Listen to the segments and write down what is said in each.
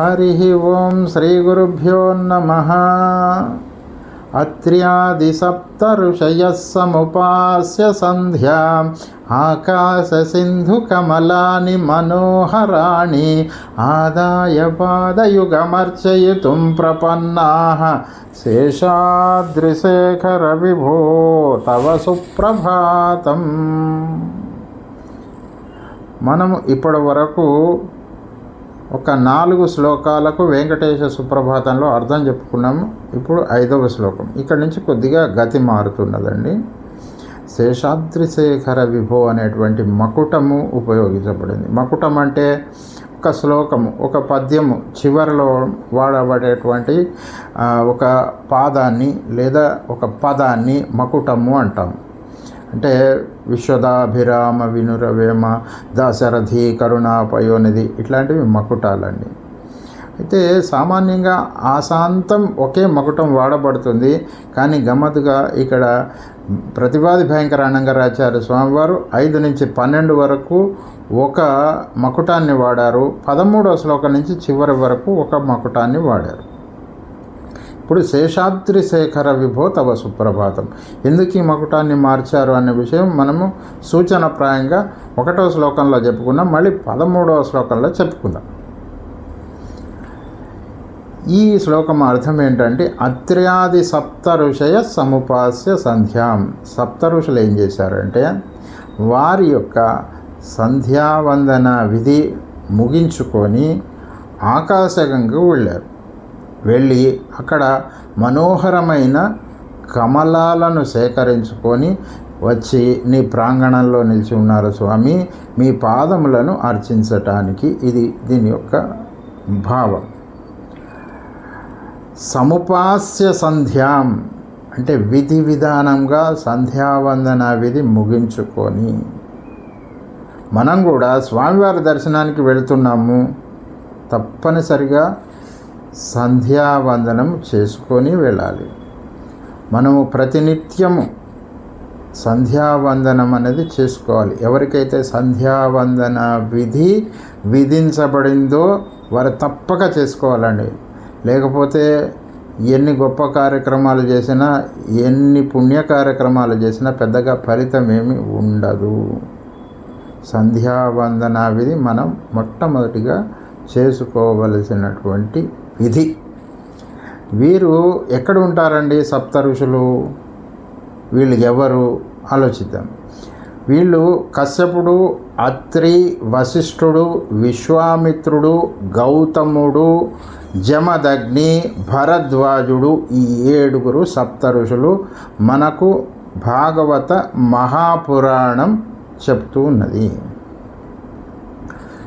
హరి ఓం శ్రీ గురుభ్యో నమ. అత్ర్యాది సప్త ఋషయ సముపాస్య సంధ్యా. ఆకాశ సింధు మనోహరాణి ఆదాయ పాదయుగమర్చయితుం ప్రపన్నా. శేషాద్రిశేఖర విభో తవ సుప్రభాతం. మనము ఇప్పటి వరకు ఒక నాలుగు శ్లోకాలకు వెంకటేశ సుప్రభాతంలో అర్థం చెప్పుకున్నాము. ఇప్పుడు ఐదవ శ్లోకం. ఇక్కడ నుంచి కొద్దిగా గతి మారుతున్నదండి. శేషాద్రిశేఖర విభో అనేటువంటి మకుటము ఉపయోగించబడింది. మకుటం అంటే ఒక శ్లోకము ఒక పద్యము చివరిలో వాడబడేటువంటి ఒక పాదాన్ని లేదా ఒక పదాన్ని మకుటము అంటాము అంటే విశ్వదాభిరామ వినురవేమ దాశరథి కరుణాపయోనిధి ఇట్లాంటివి మకుటాలండి. అయితే సామాన్యంగా ఆశాంతం ఒకే మకుటం వాడబడుతుంది. కానీ గమ్మత్తుగా ఇక్కడ ప్రతివాది భయంకర అనంగరాచార్య స్వామివారు ఐదు నుంచి పన్నెండు వరకు ఒక మకుటాన్ని వాడారు. పదమూడవ శ్లోకం నుంచి చివరి వరకు ఒక మకుటాన్ని వాడారు. ఇప్పుడు శేషాద్రి శేఖర విభో తవ సుప్రభాతం. ఎందుకు ఈ మకుటాన్ని మార్చారు అనే విషయం మనము సూచనప్రాయంగా ఒకటో శ్లోకంలో చెప్పుకున్నాం మళ్ళీ పదమూడవ శ్లోకంలో చెప్పుకుందాం. ఈ శ్లోకం అర్థం ఏంటంటే అత్ర్యాది సప్త ఋషయ సముపాస్య సంధ్యాం. సప్త ఋషులు ఏం చేశారంటే వారి యొక్క సంధ్యావందన విధి ముగించుకొని ఆకాశగంగకు వెళ్ళారు. వెళ్ళి అక్కడ మనోహరమైన కమలాలను సేకరించుకొని వచ్చి నీ ప్రాంగణంలో నిలిచి ఉన్నారు స్వామి. మీ పాదములను అర్చించటానికి ఇది దీని యొక్క భావం. సముపాస్య సంధ్యాం అంటే విధి విధానంగా సంధ్యావందన విధి ముగించుకొని మనం కూడా స్వామివారి దర్శనానికి వెళ్తున్నాము. తప్పనిసరిగా సంధ్యావందనం చేసుకొని వెళ్ళాలి. మనము ప్రతినిత్యము సంధ్యావందనం అనేది చేసుకోవాలి. ఎవరికైతే సంధ్యావందన విధి విధించబడిందో వారు తప్పక చేసుకోవాలండి. లేకపోతే ఎన్ని గొప్ప కార్యక్రమాలు చేసినా ఎన్ని పుణ్య కార్యక్రమాలు చేసినా పెద్దగా ఫలితం ఏమి ఉండదు. సంధ్యావందన విధి మనం మొట్టమొదటిగా చేసుకోవలసినటువంటి విధి. వీరు ఎక్కడ ఉంటారండి సప్త ఋషులు? వీళ్ళు ఎవరు? ఆలోచిద్దాం. వీళ్ళు కశ్యపుడు అత్రి వశిష్ఠుడు విశ్వామిత్రుడు గౌతముడు జమదగ్ని భరద్వాజుడు ఈ ఏడుగురు సప్త ఋషులు మనకు భాగవత మహాపురాణం చెప్తూ ఉన్నది.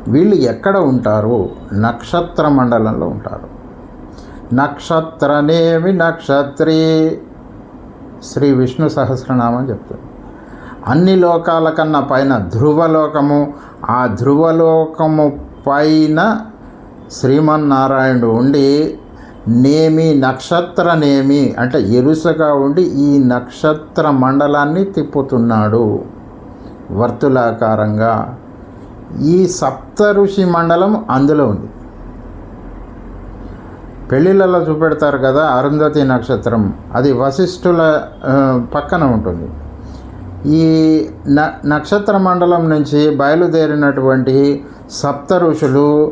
వీళ్ళు ఎక్కడ ఉంటారు? నక్షత్ర మండలంలో ఉంటారు. నక్షత్రనేమి నక్షత్రి? శ్రీ విష్ణు సహస్రనామం చెప్తుంది అన్ని లోకాల కన్నా పైన ధ్రువలోకము ఆ ధ్రువలోకము పైన శ్రీమన్నారాయణుడు ఉండి నేమి నక్షత్రనేమి అంటే ఎరుసగా ఉండి ఈ నక్షత్ర మండలాన్ని తిప్పుతున్నాడు. వర్తులాకారంగా ఈ సప్త ఋషి మండలం అందులో ఉంది. పెళ్ళిళ్ళలో చూపెడతారు కదా అరుంధతి నక్షత్రం. అది వశిష్ఠుల పక్కన ఉంటుంది. ఈ న నక్షత్ర మండలం నుంచి బయలుదేరినటువంటి సప్త ఋషులు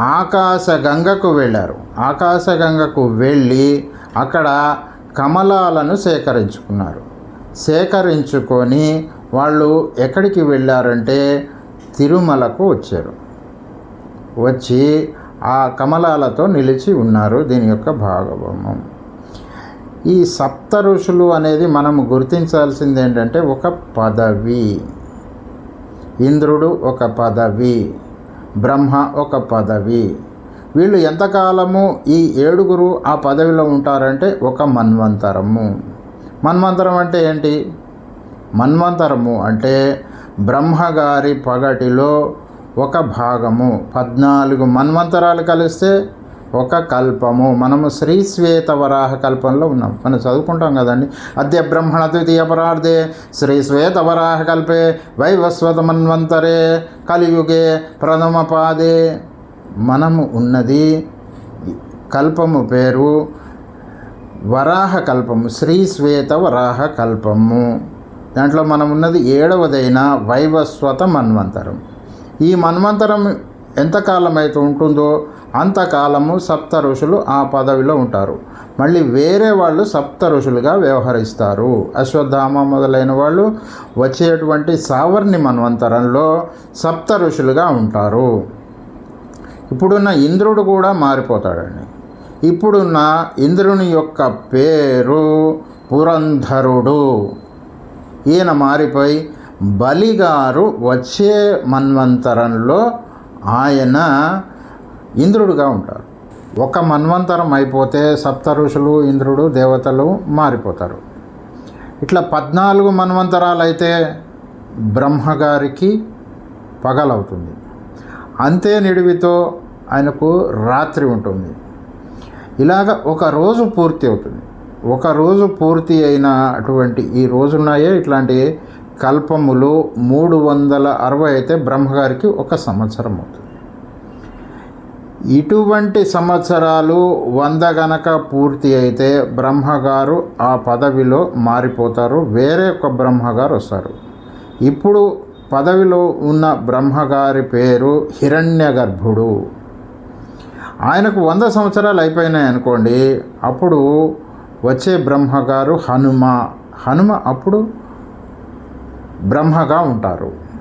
ఆకాశగంగకు వెళ్ళారు. ఆకాశగంగకు వెళ్ళి అక్కడ కమలాలను సేకరించుకున్నారు. సేకరించుకొని వాళ్ళు ఎక్కడికి వెళ్ళారంటే తిరుమలకు వచ్చారు. వచ్చి ఆ కమలాలతో నిలిచి ఉన్నారు దీని యొక్క భాగవము ఈ సప్త ఋషులు అనేది మనం గుర్తించాల్సింది ఏంటంటే ఒక పదవి. ఇంద్రుడు ఒక పదవి బ్రహ్మ ఒక పదవి. వీళ్ళు ఎంతకాలము ఈ ఏడుగురు ఆ పదవిలో ఉంటారంటే ఒక మన్వంతరము. మన్వంతరం అంటే ఏంటి? మన్వంతరము అంటే బ్రహ్మగారి పగటిలో ఒక భాగము. పద్నాలుగు మన్వంతరాలు కలిస్తే ఒక కల్పము. మనము శ్రీ శ్వేత వరాహ కల్పంలో ఉన్నాం. మనం చదువుకుంటాం కదండి. అద్య బ్రహ్మణ ద్వితీయ పరార్థే శ్రీ శ్వేత వరాహ కల్పే వైవస్వత మన్వంతరే కలియుగే ప్రథమ పాదే. మనము ఉన్నది కల్పము పేరు వరాహ కల్పము. శ్రీ శ్వేత వరాహ కల్పము. దాంట్లో మనం ఉన్నది ఏడవదైన వైవస్వత మన్వంతరం. ఈ మన్వంతరం ఎంతకాలమైతే ఉంటుందో అంతకాలము సప్త ఋషులు ఆ పదవిలో ఉంటారు. మళ్ళీ వేరే వాళ్ళు సప్త ఋషులుగా వ్యవహరిస్తారు. అశ్వత్థామ మొదలైన వాళ్ళు వచ్చేటువంటి సావర్ణి మన్వంతరంలో సప్త ఋషులుగా ఉంటారు. ఇప్పుడున్న ఇంద్రుడు కూడా మారిపోతాడండి. ఇప్పుడున్న ఇంద్రుని యొక్క పేరు పురంధరుడు. ఈయన మారిపోయి బలిగారు వచ్చే మన్వంతరంలో ఆయన ఇంద్రుడుగా ఉంటారు. ఒక మన్వంతరం అయిపోతే సప్త ఋషులు ఇంద్రుడు దేవతలు మారిపోతారు. ఇట్లా పద్నాలుగు మన్వంతరాలు అయితే బ్రహ్మగారికి పగలవుతుంది. అంతే నిడివితో ఆయనకు రాత్రి ఉంటుంది. ఇలాగ ఒక రోజు పూర్తి అవుతుంది. ఒక రోజు పూర్తి అయిన అటువంటి ఈ రోజున్నాయే ఇట్లాంటి కల్పములు మూడు వందల అరవై అయితే బ్రహ్మగారికి ఒక సంవత్సరం అవుతుంది. ఇటువంటి సంవత్సరాలు వంద గనక పూర్తి అయితే బ్రహ్మగారు ఆ పదవిలో మారిపోతారు వేరే ఒక బ్రహ్మగారు వస్తారు. ఇప్పుడు పదవిలో ఉన్న బ్రహ్మగారి పేరు హిరణ్యగర్భుడు ఆయనకు వంద సంవత్సరాలు అయిపోయినాయి అనుకోండి అప్పుడు వచ్చే బ్రహ్మగారు హనుమ. హనుమ అప్పుడు బ్రహ్మగా ఉంటారు.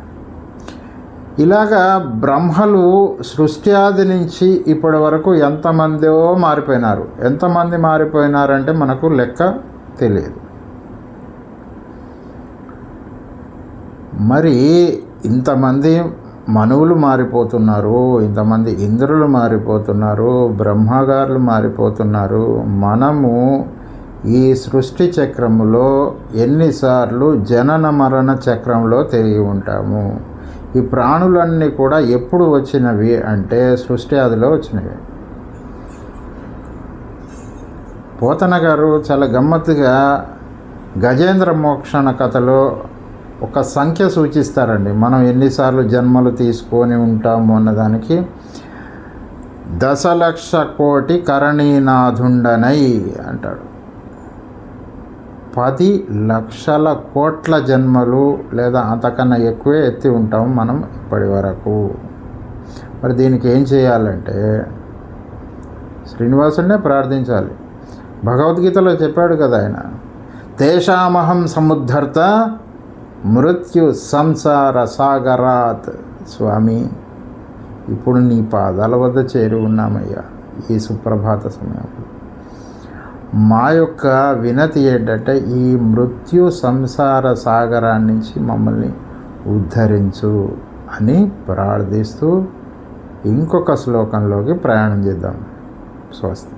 ఇలాగా బ్రహ్మలు సృష్టి ఆది నుంచి ఇప్పటి వరకు ఎంతమందో మారిపోయినారు. ఎంతమంది మారిపోయినారంటే మనకు లెక్క తెలియదు. మరి ఇంతమంది మనువులు మారిపోతున్నారు ఇంతమంది ఇంద్రులు మారిపోతున్నారు బ్రహ్మగారులు మారిపోతున్నారు. మనము ఈ సృష్టి చక్రములో ఎన్నిసార్లు జనన మరణ చక్రంలో తిరిగి ఉంటాము. ఈ ప్రాణులన్నీ కూడా ఎప్పుడు వచ్చినవి అంటే సృష్టి ఆదిలో వచ్చినవి. పోతన గారు చాలా గమ్మత్తుగా గజేంద్ర మోక్షణ కథలో ఒక సంఖ్య సూచిస్తారండి. మనం ఎన్నిసార్లు జన్మలు తీసుకొని ఉంటాము అన్నదానికి దశలక్ష కోటి కరణీనాథుండనై అంటాడు. పది లక్షల కోట్ల జన్మలు లేదా అంతకన్నా ఎక్కువే ఎత్తి ఉంటాం మనం ఇప్పటి వరకు. మరి దీనికి ఏం చేయాలంటే శ్రీనివాసుడినే ప్రార్థించాలి. భగవద్గీతలో చెప్పాడు కదా ఆయన తేషామహం సముద్ధర్త మృత్యు సంసార సాగరాత్ స్వామి. ఇప్పుడు నీ పాదాల వద్ద చేరి ఉన్నామయ్యా ఈ సుప్రభాత సమయంలో. మా యొక్క వినతి ఏంటంటే ఈ మృత్యు సంసార సాగరాన్ని నుంచి మమ్మల్ని ఉద్ధరించు అని ప్రార్థిస్తూ ఇంకొక శ్లోకంలోకి ప్రయాణం చేద్దాం. స్వస్తి.